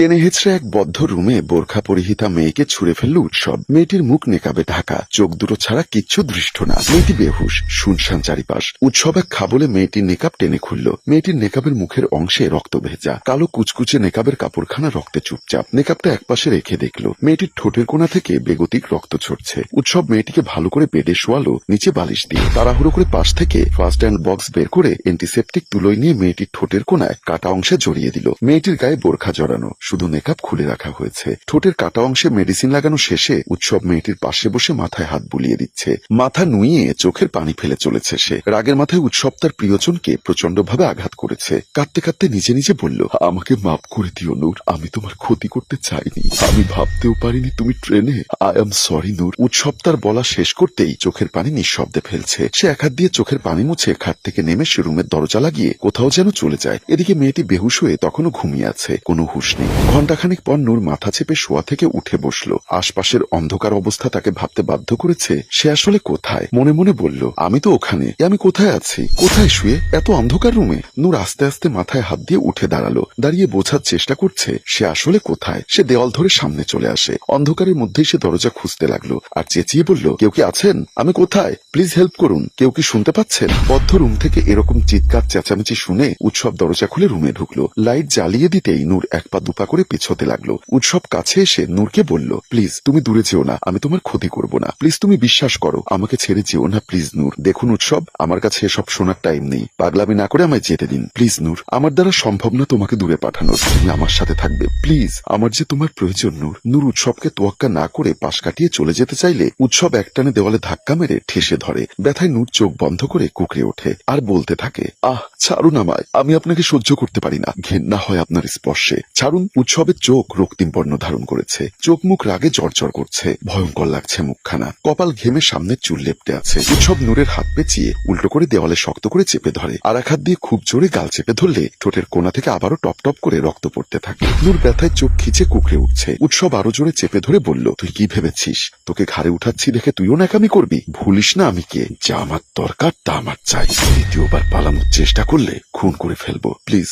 টেনে হেঁচড়ে এক বদ্ধ রুমে বোরখা পরিহিতা মেয়েকে ছুঁড়ে ফেলল উৎসব। মেয়েটির মুখ নেকাবে ঢাকা, চোখ দুটো ছাড়া কিচ্ছু দৃষ্ট না। মেয়েটি বেহুশ, শুনশান চারিপাশ। উৎসব এক খাবলে মেয়েটির নেকাব টেনে খুলল। মেয়েটির নেকাবের মুখের অংশে রক্ত ভেজা। কালো কুচকুচে নেকাবের কাপড়খানা রক্তে চুপচাপ। নেকাবটা একপাশে রেখে দেখল, মেয়েটির ঠোঁটের কোণা থেকে বেগতিক রক্ত ছড়ছে। উৎসব মেয়েটিকে ভালো করে বেডে শোয়ালো, নিচে বালিশ দিয়ে। তাড়াহুড়ো করে পাশ থেকে ফার্স্ট হ্যান্ড বক্স বের করে অ্যান্টিসেপটিক তুলোই নিয়ে মেয়েটির ঠোঁটের কোনায় কাটা অংশে জড়িয়ে দিল। মেয়েটির গায়ে বোরখা জড়ানো। শুধু মেকআপ খুলে রাখা হয়েছে। ঠোঁটের কাটা অংশে মেডিসিন লাগানো শেষে উৎসব মেয়েটির পাশে বসে মাথায় হাত বুলিয়ে দিচ্ছে। মাথা নুইয়ে চোখের পানি ফেলে চলেছে সে। রাগের মাথায় উৎসব তার প্রিয়জনকে প্রচন্ডভাবে আঘাত করেছে। কাঁদতে কাঁদতে নিজে নিজে বলল, আমাকে মাফ করে দিও, নূর। আমি তোমার ক্ষতি করতে চাইনি। আমি ভাবতেও পারিনি তুমি ট্রেনে। I am sorry Noor. উৎসব তার বলা শেষ করতেই চোখের পানি নিঃশব্দে ফেলছে। সে এক হাত দিয়ে চোখের পানি মুছে খাট থেকে নেমে সে রুমের দরজা লাগিয়ে কোথাও যেন চলে যায়। এদিকে মেয়েটি বেহুশ হয়ে তখনও ঘুমিয়ে আছে। কোনো হুশ নেই। ঘণ্টাখানিক পর নূর মাথা চেপে শোয়া থেকে উঠে বসল। আশপাশের অন্ধকার অবস্থা তাকে ভাবতে বাধ্য করেছে, সে আসলে কোথায়? মনে মনে বলল, আমি তো ওখানে। আমি কোথায় আছি? কোথায় শুয়ে? এত অন্ধকার রুমে? নূর আস্তে আস্তে মাথায় হাত দিয়ে উঠে দাঁড়াল। দাঁড়িয়ে বোঝার চেষ্টা করছে, সে আসলে কোথায়? সে দেওয়াল ধরে সামনে চলে আসে। অন্ধকারের মধ্যেই সে দরজা খুঁজতে লাগল আর চেঁচিয়ে বলল, কেউ কি আছেন? আমি কোথায়? প্লিজ হেল্প করুন। কেউ কি শুনতে পাচ্ছেন? বদ্ধ রুম থেকে এরকম চিৎকার, চেঁচামেচি শুনে উৎসব দরজা খুলে রুমে ঢুকলো। লাইট জ্বালিয়ে দিতেই নূর এক পা দুপা করে পিছোতে লাগল। উৎসব কাছে এসে নূরকে বলল, প্লিজ, তুমি দূরে যেও না। আমি তোমার ক্ষতি করব না। প্লিজ, তুমি বিশ্বাস করো। আমাকে ছেড়ে যেও না, প্লিজ, নূর। দেখুন উৎসব, আমার কাছে এসব শোনার টাইম নেই। পাগলামি না করে আমায় যেতে দিন। প্লিজ, নূর, আমার দ্বারা সম্ভব না তোমাকে দূরে পাঠানোর। তুমি আমার সাথে থাকবে। প্লিজ, আমার যে তোমার প্রয়োজন, নূর। নূর উৎসবকে তোয়াক্কা না করে পাশ কাটিয়ে চলে যেতে চাইলে উৎসব একটানে দেওয়ালে ধাক্কা মেরে ঠেসে ধরে। ব্যথায় নূর চোখ বন্ধ করে কুকড়ে ওঠে আর বলতে থাকে, আহ, ছাড়ুন আমায়। আমি আপনাকে সহ্য করতে পারি না। ঘেন্না হয় আপনার স্পর্শে। ছাড়ুন উৎসবের চোখ রক্তিম বর্ণ ধারণ করেছে। চোখ মুখ রাগে জর্জর করছে। ভয়ঙ্কর লাগছে মুখখানা। কপাল ঘেমে সামনে চুল লেপটে আছে। উৎসব নূরের হাত পেঁচিয়ে উল্টো করে দেওয়ালে শক্ত করে চেপে ধরে। আর এক হাত দিয়ে খুব জোরে গাল চেপে ধরলে ঠোঁটের কোনা থেকে আবারও টপ টপ করে রক্ত পড়তে থাকে। নূর ব্যথায় চোখ খিচে কুকড়ে উঠছে। উৎসব আরও জোরে চেপে ধরে বলল, তুই কি ভেবেছিস? তোকে ঘাড়ে উঠাচ্ছি দেখে তুইও নাকামি করবি? ভুলিস না আমি কে। যা আমার দরকার, তা আমার চাই। দ্বিতীয়বার পালানোর চেষ্টা করলে খুন করে ফেলব। প্লিজ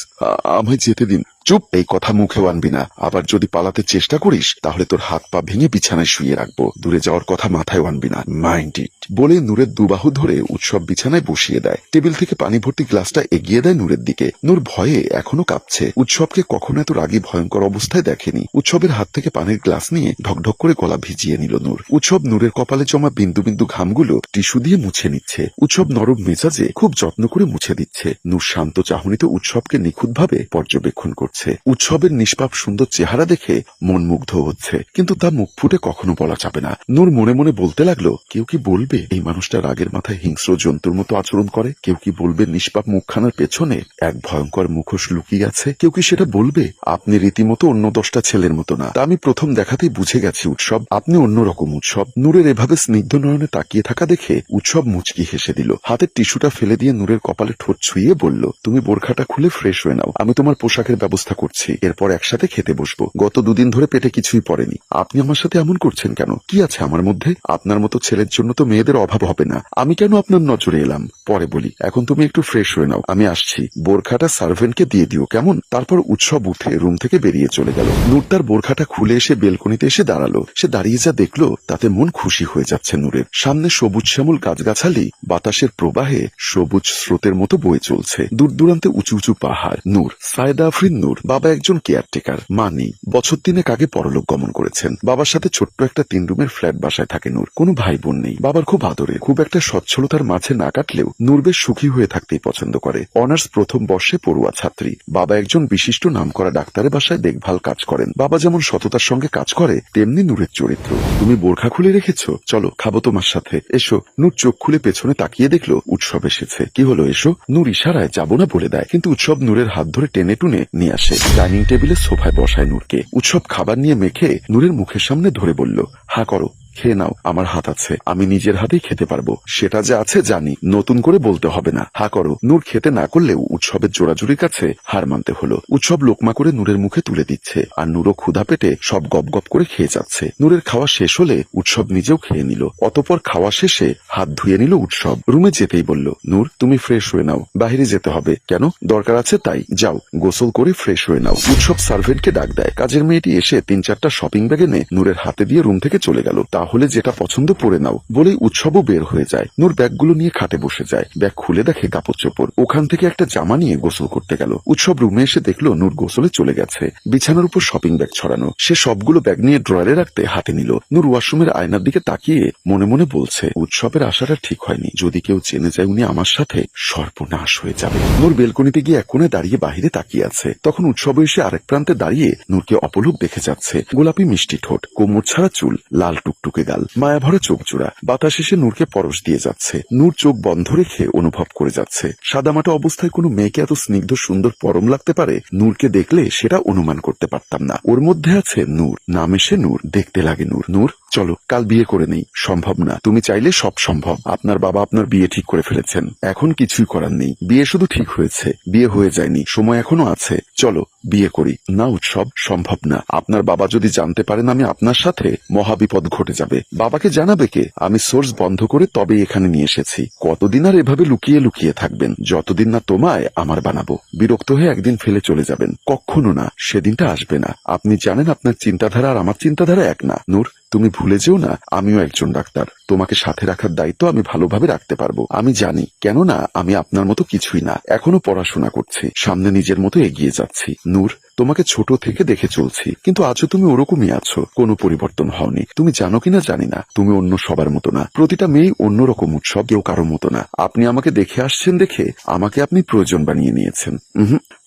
আমায় যেতে দিন। চুপ, এই কথা মুখেও আনবি না। আবার যদি পালাতে চেষ্টা করিস, তাহলে তোর হাত পা ভেঙে বিছানায় শুয়ে রাখব। দূরে যাওয়ার কথা মাথায় আনবি না। Mind it. বলে নূরের দুবাহু ধরে উৎসব বিছানায় বসিয়ে দেয়। টেবিল থেকে পানি ভর্তি গ্লাসটা এগিয়ে দেয় নূরের দিকে। নূর ভয়ে এখনও কাঁপছে। উৎসবকে কখনো এত রাগী, ভয়ঙ্কর অবস্থায় দেখেনি। উৎসবের হাত থেকে পানির গ্লাস নিয়ে ঢকঢক করে গলা ভিজিয়ে নিল নূর। উৎসব নূরের কপালে জমা বিন্দু বিন্দু ঘামগুলো টিস্যু দিয়ে মুছে নিচ্ছে। উৎসব নরম মেজাজে খুব যত্ন করে মুছে দিচ্ছে। নূর শান্ত, চাহনিতে উৎসবকে নিখুঁতভাবে পর্যবেক্ষণ করছে। উৎসবের নিষ্পাপ, সুন্দর চেহারা দেখে মন মুগ্ধ হচ্ছে। কিন্তু তা মুখ ফুটে কখনো বলা যাবে না। নূর মনে মনে বলতে লাগল, কেউ কি বলবে? এই মানুষটা রাগের মাথায় হিংস্র জন্তুর মতো আচরণ করে। কেউ কি বলবে নিষ্পাপ মুখখানার পেছনে? এক ভয়ঙ্কর মুখোশ লুকিয়ে আছে। কেউ কি সেটা বলবে? আপনি রীতিমতো অন্য দশটা ছেলের মতো না। আমি প্রথম দেখাতেই বুঝে গেছি, উৎসব আপনি অন্যরকম উৎসব। নূরের এভাবে স্নিগ্ধ নয়নে তাকিয়ে থাকা দেখে উৎসব মুচকি হেসে দিল। হাতের টিস্যুটা ফেলে দিয়ে নূরের কপালে ঠোঁট ছুঁয়ে বলল, তুমি বোরখাটা খুলে ফ্রেশ হয়ে নাও। আমি তোমার পোশাকের ব্যবস্থা করছি। এরপর একসাথে খেতে বসবো। গত দুদিন ধরে পেটে কিছুই পড়েনি। আপনি আমার সাথে এমন করছেন কেন? কি আছে আমার মধ্যে? আপনার মতো ছেলের জন্য তো মেয়েদের অভাব হবে না। আমি কেন আপনার নজরে এলাম? পরে বলি, এখন তুমি একটু ফ্রেশ হয়ে নাও। আমি আসছি। বোরখাটা সার্ভেন্টকে দিয়ে দিও, কেমন? তারপর উৎসব উঠে রুম থেকে বেরিয়ে চলে গেল। নূর তার বোরখাটা খুলে এসে বেলকনিতে এসে দাঁড়াল। সে দাঁড়িয়ে যা দেখল, তাতে মন খুশি হয়ে যাচ্ছে নূরের। সামনে সবুজ শ্যামল গাছগাছালি, বাতাসের প্রবাহে সবুজ স্রোতের মতো বয়ে চলছে। দূর দূরান্তে উঁচু উঁচু পাহাড়। নূর, সায়দা আফরিন নূর, বাবা একজন কেয়ারটেকার মা নেই। বছর দিনে কাকে পরলোক গমন করেছেন। বাবার সাথে ছোট্ট একটা তিন রুমের ফ্ল্যাট বাসায় থাকে নূর। কোনো ভাই বোন নেই। বাবার খুব আদরে, খুব একটা সচ্ছলতার মাঝে না কাটলেও নূর বেশ সুখী হয়ে থাকতেই পছন্দ করে। অনার্স প্রথম বর্ষে পড়ুয়া ছাত্রী। বাবা একজন বিশিষ্ট নামকরা ডাক্তারের বাসায় দেখভাল কাজ করেন। বাবা যেমন সততার সঙ্গে কাজ করে, তেমনি নূরের চরিত্র। তুমি বোরখা খুলে রেখেছো? চলো, খাব তোমার সাথে। এসো। নূর চোখ খুলে পেছনে তাকিয়ে দেখল, উৎসব এসেছে। কি হলো এসো? নূর ইশারায় যাব না বলে দেয়, কিন্তু উৎসব নূরের হাত ধরে টেনে টুনে নিয়ে আসে। ডাইনিং টেবিলে সোফায় বসায় নূরকে। উৎসব খাবার নিয়ে মেখে নূরের মুখের সামনে ধরে বলল, হা, করো। খেয়ে নাও, আমার হাত আছে, আমি নিজের হাতেই খেতে পারব। সেটা যে আছে, জানি, নতুন করে বলতে হবে না। হা করো, নূর খেতে না করলেও উৎসবের জোড়াজুড়ির কাছে হার মানতে হলো। উৎসব লোকমা করে নূরের মুখে তুলে দিচ্ছে, আর নূরও ক্ষুধা পেটে সব গপ গপ করে খেয়ে যাচ্ছে। নূরের খাওয়া শেষ হলে উৎসব নিজেও খেয়ে নিল। অতপর খাওয়া শেষে হাত ধুয়ে নিল উৎসব। রুমে যেতেই বলল, নূর, তুমি ফ্রেশ হয়ে নাও বাইরে যেতে হবে। কেন? দরকার আছে তাই, যাও, গোসল করে ফ্রেশ হয়ে নাও। উৎসব সার্ভেন্টকে ডাক দেয়। কাজের মেয়েটি এসে তিন চারটা শপিং ব্যাগ এনে নূরের হাতে দিয়ে রুম থেকে চলে গেল। তাহলে যেটা পছন্দ পরে নাও, বলেই উৎসবও বের হয়ে যায়। নূর ব্যাগগুলো নিয়ে খাটে বসে যায়। ব্যাগ খুলে দেখে কাপড় চোপড় ওখান থেকে একটা জামা নিয়ে গোসল করতে গেল। উৎসব রুমে এসে দেখল নূর গোসলে চলে গেছে। বিছানার উপর শপিং ব্যাগ ছড়ানো। সে সবগুলো ব্যাগ নিয়ে ড্রয়ারে রাখতে হাতে নিল। নূর ওয়াশরুমের আয়নার দিকে তাকিয়ে মনে মনে বলছে, উৎসবের আশাটা ঠিক হয়নি। যদি কেউ জেনে যায় উনি আমার সাথে, সর্বনাশ হয়ে যাবে। নূর বেলকনিতে গিয়ে এক দাঁড়িয়ে বাহিরে তাকিয়ে আছে। তখন উৎসব এসে আরেক প্রান্তে দাঁড়িয়ে নূরকে অপলক দেখে যাচ্ছে। গোলাপি মিষ্টি ঠোঁট, কোমর ছাড়া চুল, লাল টুকটুকে গাল। মায়া ভরা চোখ জোড়া বাতাস এসে নূরকে পরশ দিয়ে যাচ্ছে। নূর চোখ বন্ধ রেখে অনুভব করে যাচ্ছে। সাদামাটা অবস্থায় কোনো মেয়েকে এত স্নিগ্ধ, সুন্দর পরম লাগতে পারে? নূরকে দেখলে সেটা অনুমান করতে পারতাম না। ওর মধ্যে আছে নূর। নাম এসে নূর। দেখতে লাগে নূর। নূর, চলো, কাল বিয়ে করে নেই। সম্ভব না। তুমি চাইলে সব সম্ভব। আপনার বাবা আপনার বিয়ে ঠিক করে ফেলেছেন। এখন কিছুই করার নেই। বিয়ে শুধু ঠিক হয়েছে। বিয়ে হয়ে যায়নি। সময় এখনও আছে। চলো বিয়ে করি। না, উৎসব সম্ভব না। আপনার বাবা যদি জানতে পারেন আমি আপনার সাথে মহাবিপদ ঘটে যাবে। বাবাকে জানাবে কে? আমি সোর্স বন্ধ করে তবে এখানে নিয়ে এসেছি। কতদিন আর এভাবে লুকিয়ে লুকিয়ে থাকবেন? যতদিন না তোমায় আমার বানাবো। বিরক্ত হয়ে একদিন ফেলে চলে যাবেন। কখনো না, সেদিনটা আসবে না। আপনি জানেন আপনার চিন্তাধারা আর আমার চিন্তাধারা এক না। নূর তুমি ভুলে যেও না, আমিও একজন ডাক্তার। তোমাকে সাথে রাখার দায়িত্ব আমি ভালোভাবে রাখতে পারব। আমি জানি, কেননা আমি আপনার মতো কিছুই না। এখনও পড়াশোনা করছি, সামনে নিজের মতো এগিয়ে যাচ্ছি। নূর, তোমাকে ছোট থেকে দেখে চলছি, কিন্তু আজও তুমি ওরকমই আছো। কোনো পরিবর্তন হওনি। তুমি জানো কিনা জানি না। তুমি অন্য সবার মতো না। প্রতিটা মেয়েই অন্যরকম উৎসব, কেউ কারও মতো না। আপনি আমাকে দেখে আসছেন দেখে আমাকে আপনি প্রয়োজন বানিয়ে নিয়েছেন।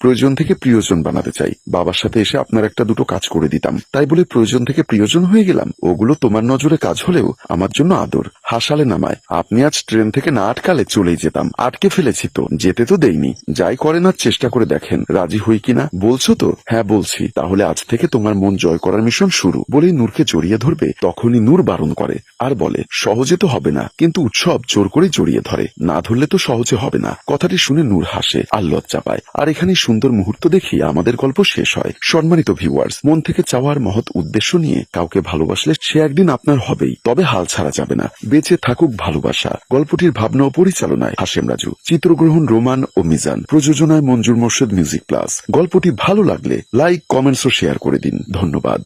প্রয়োজন থেকে প্রিয়জন বানাতে চাই। বাবার সাথে এসে আপনার একটা দুটো কাজ করে দিতাম। তাই বলে প্রয়োজন থেকে প্রিয়জন হয়ে গেলাম। ওগুলো তোমার নজরে কাজ হলেও আমার জন্য আদর। হাসালে নামায়। আপনি আজ ট্রেন থেকে না আটকালে চলেই যেতাম। আটকে ফেলেছি তো। যেতে তো দেইনি। যাই করেন আর চেষ্টা করে দেখেন। রাজি হই কিনা? বলছো তো? হ্যাঁ বলছি। তাহলে আজ থেকে তোমার মন জয় করার মিশন শুরু। বলেই নূরকে জড়িয়ে ধরবে। তখনই নূর বারণ করে। আর বলে, সহজে তো হবে না। কিন্তু উৎসব জোর করে জড়িয়ে ধরে। না ধরলে তো সহজে হবে না। কথাটি শুনে নূর হাসে আর লজ্জা পায়। আর এখানে সুন্দর মুহূর্ত দেখি আমাদের গল্প শেষ হয়। সম্মানিত ভিউয়ার্স মন থেকে চাওয়ার মহৎ উদ্দেশ্য নিয়ে কাউকে ভালোবাসলে সে একদিন আপনার হবেই, তবে হাল ছাড়া যাবে না। বেঁচে থাকুক ভালোবাসা। গল্পটির ভাবনা ও পরিচালনায় হাসেম রাজু। চিত্রগ্রহণ, রোমান ও মিজান। প্রযোজনায় মঞ্জুর মোর্শেদ মিউজিক প্লাস। গল্পটি ভালো লাগলে লাইক, কমেন্টস ও শেয়ার করে দিন। ধন্যবাদ।